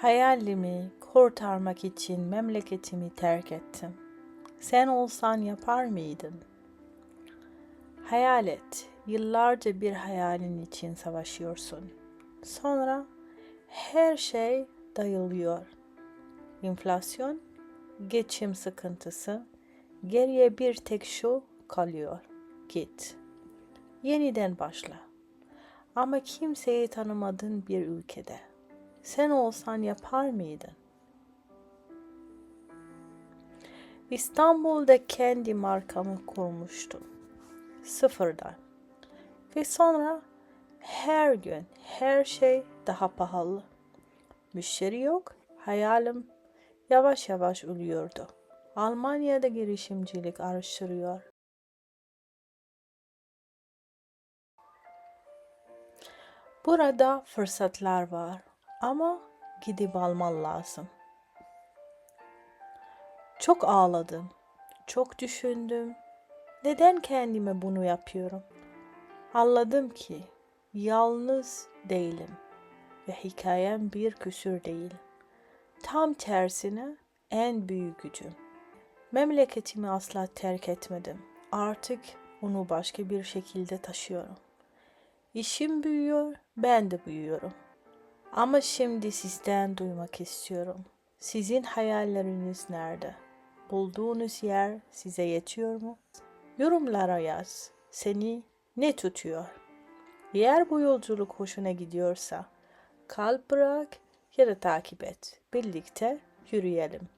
Hayalimi kurtarmak için memleketimi terk ettim. Sen olsan yapar mıydın? Hayal et, yıllarca bir hayalin için savaşıyorsun. Sonra her şey dayılıyor. Enflasyon, geçim sıkıntısı, geriye bir tek şu kalıyor. Git. Yeniden başla. Ama kimseyi tanımadığın bir ülkede. Sen olsan yapar mıydın? İstanbul'da kendi markamı kurmuştum. Sıfırdan. Ve sonra her gün her şey daha pahalı. Müşteri yok, hayalim yavaş yavaş ölüyordu. Almanya'da girişimcilik araştırıyor. Burada fırsatlar var ama gidip alman lazım. Çok ağladım, çok düşündüm. Neden kendime bunu yapıyorum? Anladım ki yalnız değilim ve hikayem bir küsür değil. Tam tersine en büyük gücüm. Memleketimi asla terk etmedim. Artık onu başka bir şekilde taşıyorum. İşim büyüyor, ben de büyüyorum. Ama şimdi sizden duymak istiyorum. Sizin hayalleriniz nerede? Bulduğunuz yer size yetiyor mu? Yorumlara yaz. Seni ne tutuyor? Eğer bu yolculuk hoşuna gidiyorsa kalp bırak ya da takip et. Birlikte yürüyelim.